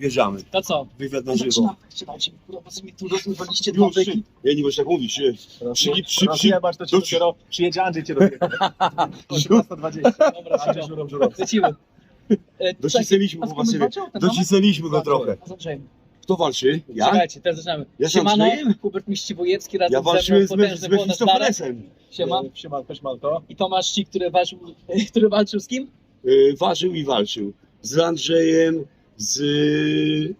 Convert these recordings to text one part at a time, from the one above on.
Wjeżdżamy. To co? Wywiad na żywo. Zaczynamy. Słuchajcie, kurwa, bo mi tu rozmywaliście dwa Już, byki. ja nie możesz tak mówić. Przy, przy, przy, Rozjebać to ci do- dopiero przyjedzie Andrzej cię. 18.20. Dobra, Andrzej szybko. żurą żurą. Lecimy. E, Docisnęliśmy go z właściwie. Docisnęliśmy go trochę. Z. Kto walczy? Ja? Czekajcie, teraz zaczynamy. Ja z Siemano, Andrzejem? Hubert Miściwojewski razem Ja ze mną, walczyłem z, potężny z Darek. Mefistofelesem. Siema. E, Siemanko, siemanko. I Tomasz Ci, który walczył, który walczył z kim? Y, Ważył i walczył. Z Andrzejem, z y,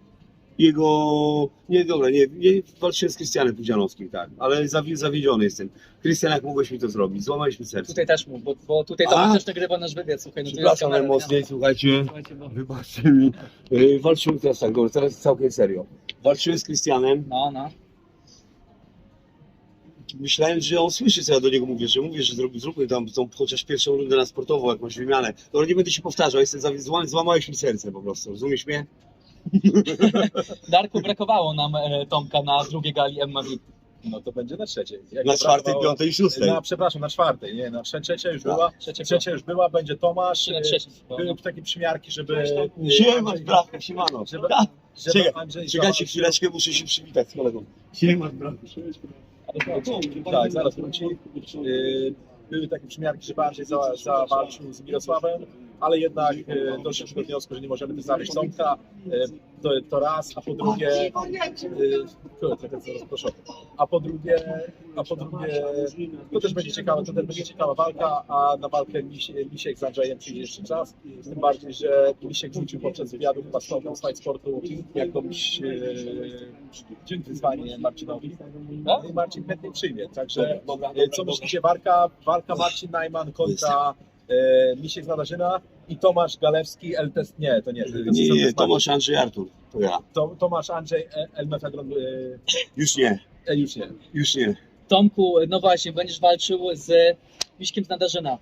jego... Nie, dobra, nie, nie walczyłem z Krystianem Pudzianowskim, tak. Ale zawi, zawiedziony jestem. Krystian, jak mogłeś mi to zrobić? Złamaliśmy serce. Tutaj też mów, bo, bo tutaj A? Tomasz też nagrywa nasz wywiad, słuchaj. No to Przepraszam najmocniej, słuchajcie. nie? Słuchajcie, bo... Wybaczcie mi. Y, Walczyłem teraz tak, dobra, teraz całkiem serio. Walczyłem z Krystianem. No, no. Myślałem, że on słyszy, co ja do niego mówię, że mówię, że zrób, zróbmy tam tą chociaż pierwszą rundę na sportową, jakąś wymianę. Dobra, nie będę się powtarzał, jestem zawi- zła, złamałeś mi serce po prostu, rozumiesz mnie? Darku, brakowało nam e, Tomka na drugiej gali MMA. No to będzie na trzeciej. Jak Na czwartej, brakowało- piątej i szóstej. Na, przepraszam, na czwartej, nie, na trze- trzecia już Tak. była. Trzecia, Trzecia już była, będzie Tomasz. E? Były takie przymiarki, żeby... Siema, Andrzej- brachu, siemano. Żeby, Tak, żeby Andrzej Czekajcie chwileczkę, muszę się przywitać z kolegą. Siema, brachu. Tak, zaraz wróci. Yy, Były takie przymiarki, żeby Andrzej za- zawalczył z Mirosławem, ale jednak yy, doszliśmy do wniosku, że nie możemy zawieść Tomka. To, to raz, a po drugie. Trochę zaraz proszę. A po drugie, a po drugie, to też będzie ciekawa, to też będzie ciekawa walka, a na walkę Misie- Misiek z Andrzejem przyjdzie jeszcze czas. Tym bardziej, że Misiek rzucił poprzez wywiadu chyba z Fight Sportu jakąś yy, wyzwanie Marcinowi. No i Marcin chętnie przyjmie. Także e, co myślicie, walka, walka Marcin Najman kontra e, Misiek z Nadarzyna i Tomasz Galewski, El Test, nie, to nie. to Nie, jest nie. Tomasz, Andrzej, Artur. To ja. To, Tomasz Andrzej e, El Mefedron, e, Już nie, e, już nie. już nie. Tomku, no właśnie, będziesz walczył z Miśkiem z Nadarzyna.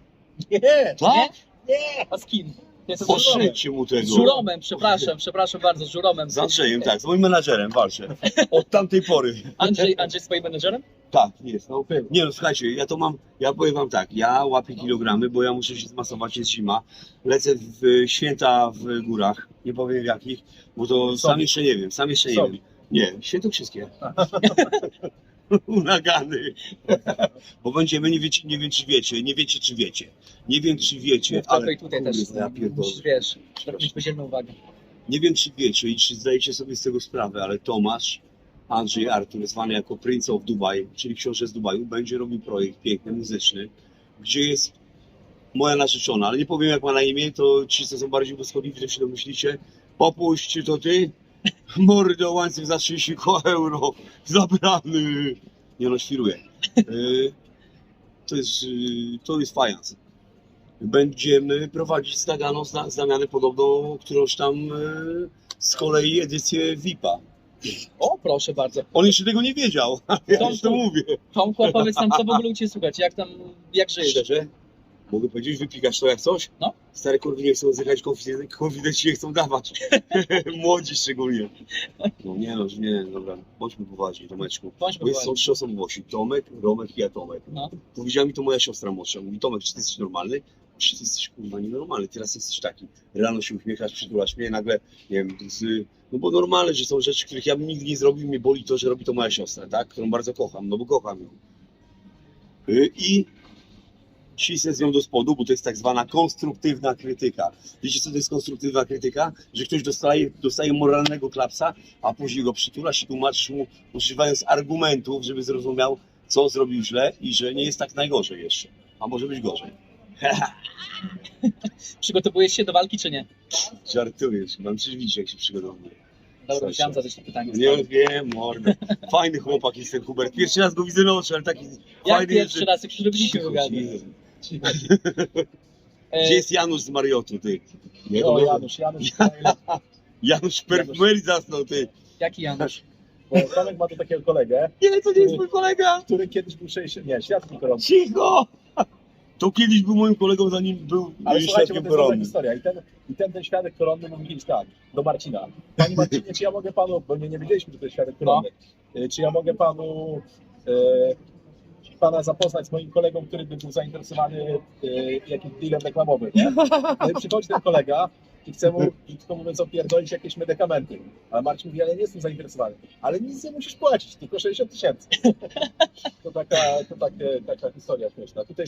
Nie, Tak? nie. A z kim? Jest Poszedźcie mu tego. Z Żuromem, przepraszam, przepraszam bardzo, z Żuromem. Z Andrzejem, tak, z moim menadżerem walczę. Od tamtej pory. Andrzej, Andrzej swoim menedżerem? Tak, jest. No. Nie no, słuchajcie, ja to mam, ja powiem wam tak, ja łapię kilogramy, bo ja muszę się zmasować, jest zima. Lecę w święta w górach, nie powiem w jakich, bo to sam Sobie. jeszcze nie wiem, sam jeszcze nie wiem. Nie, świętokrzyskie. Nagany. Bo będziemy, nie wiecie, nie wiem czy wiecie, nie wiecie czy wiecie. Nie wiem czy wiecie, ale i tutaj też. Ja pierdolę. Musisz, wiesz, mieć podzielną uwagę. Nie wiem, czy wiecie i czy zdajecie sobie z tego sprawę, ale Tomasz, Andrzej Artur, zwany jako Prince of Dubai, czyli książę z Dubaju, będzie robił projekt piękny, muzyczny, gdzie jest moja narzeczona, ale nie powiem jak ma na imię, to ci, co są bardziej błyskotliwi, to się domyślicie. Popuść, czy to ty? Mordo, łańcuch za 30 euro, zabrany. Nie no, świruję. Y, To jest, y, to jest fajans. Będziemy prowadzić z Naganą zna- zamianę podobną, którąś tam y, z kolei edycję VIP-a. O, proszę bardzo. On jeszcze tego nie wiedział, ja Tomku. już to mówię. Tomku, opowiedz nam, co w ogóle u Ciebie słychać, jak tam, jak żyjesz? Szczerze? Mogę powiedzieć, wypikasz to jak coś? No. Stare kurwy nie chcą zjechać, konfidenci nie chcą dawać. Młodzi szczególnie. No nie no, nie, dobra, bądźmy poważni, Tomeczku. Bądźmy Bo jest, są trzy osobowości, Tomek, Romek i ja Tomek. No. Powiedziała mi to moja siostra młodsza. Mówi, Tomek, czy ty jesteś normalny? Czy ty jesteś kurwa nienormalny? Teraz jesteś taki. Rano się uśmiechasz, przytulasz mnie, nagle, nie wiem, z, no bo normalne, że są rzeczy, których ja bym nigdy nie zrobił, mnie boli to, że robi to moja siostra, tak? Którą bardzo kocham, no bo kocham ją. Y, I cisnę z nią do spodu, bo to jest tak zwana konstruktywna krytyka. Wiecie, co to jest konstruktywna krytyka? Że ktoś dostaje, dostaje moralnego klapsa, a później go przytulasz i tłumaczysz mu, używając argumentów, żeby zrozumiał, co zrobił źle i że nie jest tak najgorzej jeszcze. A może być gorzej. Przygotowujesz się do walki, czy nie? Żartujesz, mam przecież widzieć, jak się przygotowuje. Dobra, chciałem zadać to pytanie. Nie wiem, mordę. Fajny chłopak jest ten Hubert. Pierwszy raz go widzę na oczy, ale taki Jak fajny pierwszy raz, jak się wywiady. E, Gdzie jest Janusz z Mariotu, ty? Nie, O, no, Janusz, Janusz, Janusz Perfumeri zasnął, ty. Jaki Janusz? bo Tomek ma tu takiego kolegę, Nie, to nie jest mój kolega. który kiedyś był 60, nie, świadkiem korony. Cicho! To kiedyś był moim kolegą, zanim był Ale słuchajcie, bo świadkiem to jest historia. I ten, I ten, ten świadek koronny mówi kiedyś tak, do Marcina. Panie Marcinie, czy ja mogę panu, bo nie, nie wiedzieliśmy, że to jest świadek koronny, Y, czy ja mogę panu e, pana zapoznać z moim kolegą, który by był zainteresowany e, jakimś dealem reklamowym, nie? No i przychodzi ten kolega i chce mu, krótko mówiąc, opierdolić jakieś medykamenty. Ale Marcin mówi, ale nie jestem zainteresowany. Ale nic nie musisz płacić, tylko 60 tysięcy. To taka, to takie, taka historia śmieszna. Tutaj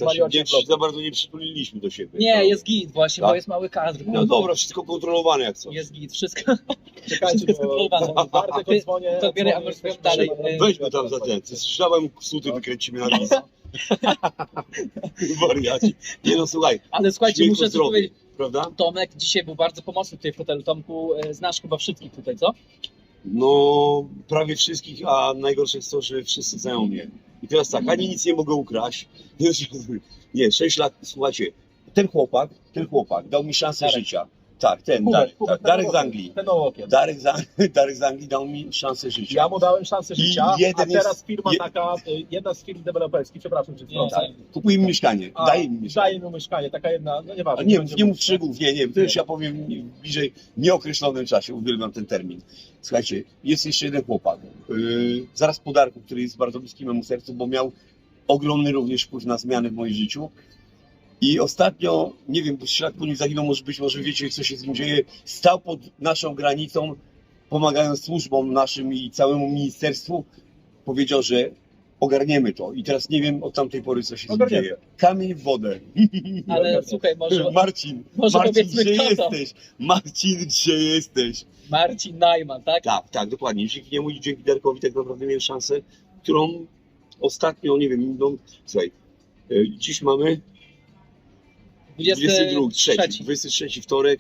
za bardzo nie przytuliliśmy do siebie. Nie, No. jest git właśnie, bo Tak? jest mały kadr. No dobra, wszystko kontrolowane jak coś. Jest git, wszystko. Czekajcie, Jest bo kontrolowane. Bartek Ty- odzwonię. to odzwonię, a powiem dalej. Weź go tam za ten. Słyszałem, suty wykręcimy na lis. Wariaci. Nie no, słuchaj, Ale słuchajcie, Śmiechu muszę coś zdrowy. powiedzieć. prawda? Tomek dzisiaj był bardzo pomocny tutaj w hotelu. Tomku, e, znasz chyba wszystkich tutaj, co? No, prawie wszystkich, a najgorsze jest to, że wszyscy znają mnie. I teraz tak, ani nic nie mogę ukraść. Nie, 6 lat, słuchajcie, ten chłopak, ten chłopak dał mi szansę Darek. życia. Tak, ten, Hubert, Darek, Hubert, tak, Darek z Anglii. Ten ołokiem. Darek z, Darek z Anglii dał mi szansę życia. Ja mu dałem szansę I życia, jeden a teraz jest- firma je- taka, y, jedna z firm deweloperskich, przepraszam, Nie, wtrącę. tak. Kupuj mi mieszkanie, A, daj mi mieszkanie. Daje mu mieszkanie, taka jedna, no nieważne. Nie, nie mów szczegółów, nie, nie, to już ja powiem bliżej nieokreślonym czasie, uwielbiam ten termin. Słuchajcie, jest jeszcze jeden chłopak, yy, zaraz po Darku, który jest bardzo bliski memu sercu, bo miał ogromny również wpływ na zmiany w moim życiu. I ostatnio, nie wiem, bo ślad po nim zaginął, może być może wiecie, co się z nim dzieje, stał pod naszą granicą, pomagając służbom naszym i całemu ministerstwu, powiedział, że ogarniemy to. I teraz nie wiem od tamtej pory, co się z nim Ogarniemy. dzieje. Kamień w wodę. Ale słuchaj, może Marcin, może Marcin, powiedzmy, gdzie kto to? jesteś? Marcin, gdzie jesteś? Marcin Najman, tak? Tak, tak, dokładnie. Dzięki niemu i dzięki Darkowi tak naprawdę miałem szansę, którą ostatnio, nie wiem, no, słuchaj, e, dziś mamy 22, 3, 23 wtorek.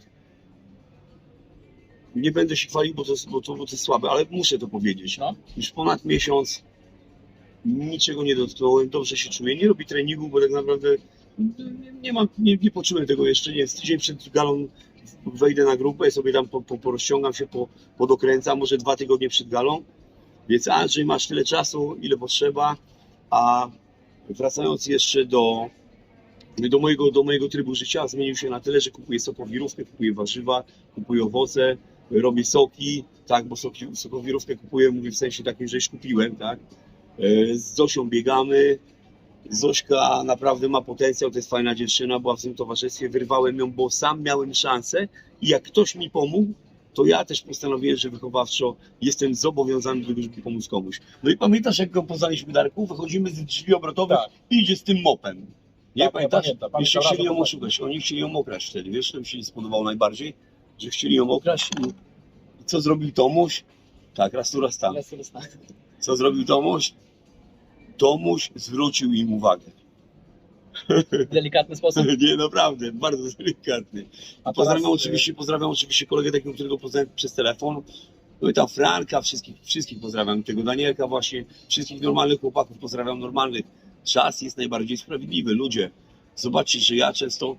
Nie będę się chwalił, bo to, jest- bo, to, bo to jest słabe, ale muszę to powiedzieć. No. Już ponad miesiąc niczego nie dotknąłem, dobrze się czuję. Nie robię treningu, bo tak naprawdę nie, nie, mam, nie, nie poczułem tego jeszcze. Nie, tydzień przed galą wejdę na grupę, sobie tam po, po, porozciągam się, po, podokręcam, może dwa tygodnie przed galą. Więc Andrzej, masz tyle czasu, ile potrzeba. A wracając jeszcze do, do, mojego, do mojego trybu życia, zmienił się na tyle, że kupuję sokowirówkę, kupuję warzywa, kupuję owoce, robię soki, tak, bo soki, sokowirówkę kupuję, mówię w sensie takim, że już kupiłem, tak. E, Z Zosią biegamy. Zośka naprawdę ma potencjał, to jest fajna dziewczyna, była w tym towarzystwie, wyrwałem ją, bo sam miałem szansę i jak ktoś mi pomógł, to ja też postanowiłem, że wychowawczo jestem zobowiązany do tego, żeby pomóc komuś. No i pamiętasz, jak go poznaliśmy, Darku? Wychodzimy z drzwi obrotowych Tak. i idzie z tym mopem. Nie Tak, pamiętasz? pamiętam, Jeszcze chcieli ją oszukać. Oni chcieli ją okraść wtedy. Wiesz, co mi się nie spodobało najbardziej? Że chcieli ją okraść i i co zrobił Tomuś? Tak, raz tu, raz tam. Raz, raz. Co zrobił Tomuś? Tomuś zwrócił im uwagę. Delikatny sposób. Nie, naprawdę, bardzo delikatny. A Pozdrawiam oczywiście, pozdrawiam oczywiście kolegę takiego, którego poznałem przez telefon. No i tam Franka, wszystkich, wszystkich pozdrawiam, tego Danielka właśnie, wszystkich normalnych chłopaków pozdrawiam normalnych. Czas jest najbardziej sprawiedliwy, ludzie. Zobaczcie, że ja często,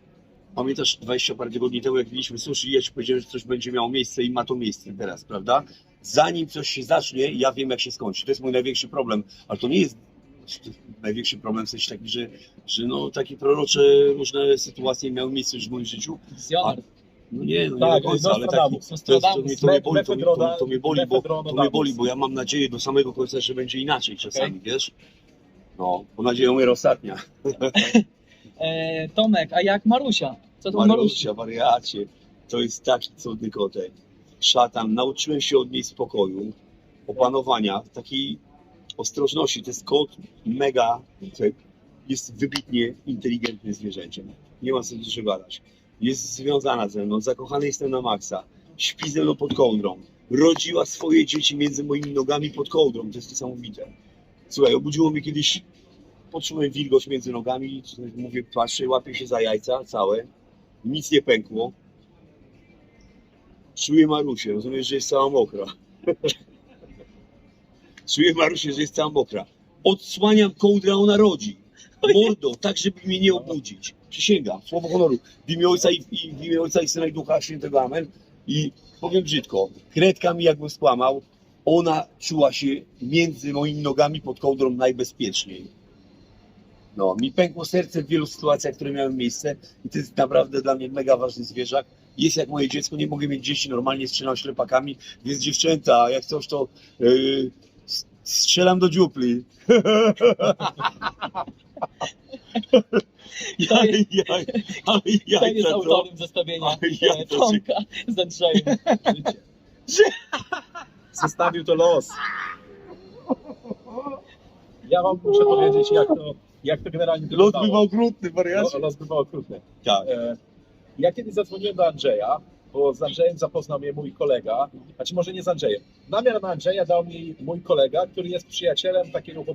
pamiętasz 20 parę tygodni temu, jak mieliśmy sushi, ja ci powiedziałem, że coś będzie miało miejsce i ma to miejsce teraz, prawda? Zanim coś się zacznie, ja wiem, jak się skończy. To jest mój największy problem, ale to nie jest największy problem w sensie taki, że, że no, takie prorocze różne sytuacje miały miejsce już w moim życiu. Wizjoner. No nie, no nie Tak, do końca, ale taki, to, to, mnie, to, mnie boli, to, mnie- to, to mnie boli, bo, to mnie boli, bo ja mam nadzieję do samego końca, że będzie inaczej czasami, wiesz? No, bo nadzieja umiera ostatnia. E, Tomek, a jak Marusia? Co to Marusia? Marusia, wariacie, to jest taki cudny kotek. Szatan, nauczyłem się od niej spokoju, opanowania, takiej ostrożności. To jest kot mega, jest wybitnie inteligentnym zwierzęciem. Nie ma co dużo gadać. Jest związana ze mną, zakochany jestem na maksa. Śpi ze mną pod kołdrą. Rodziła swoje dzieci między moimi nogami pod kołdrą. To jest niesamowite. Słuchaj, obudziło mnie kiedyś, poczułem wilgoć między nogami, mówię, patrzę, łapię się za jajca całe, nic nie pękło. Czuję Marusię, rozumiesz, że jest cała mokra. Czuję Marusię, że jest cała mokra. Odsłaniam kołdrę, ona rodzi. Mordo, tak żeby mnie nie obudzić. Przysięgam, słowo honoru. W imię Ojca i, i w imię Ojca i Syna i Ducha Świętego Amen. I powiem brzydko, kredka mi jakbym skłamał, ona czuła się między moimi nogami pod kołdrą najbezpieczniej. No, mi pękło serce w wielu sytuacjach, które miały miejsce i to jest naprawdę dla mnie mega ważny zwierzak. Jest jak moje dziecko, nie mogę mieć dzieci, normalnie strzelam ślepakami, więc dziewczęta, jak coś to yy, strzelam do dziupli. Ale jest, jaj, ale kto jest co? autorem zestawienia e, to Tomka z Andrzejem? Życie. Zostawił to los. Ja wam muszę powiedzieć, jak to, jak to generalnie Los wyglądało. bywał okrutny, Lo- wariacie. Los bywał okrutny. Tak. E, Ja kiedyś zadzwoniłem do Andrzeja, bo z Andrzejem zapoznał mnie mój kolega, znaczy może nie z Andrzejem. Namiar na Andrzeja dał mi mój kolega, który jest przyjacielem takiego chłopaka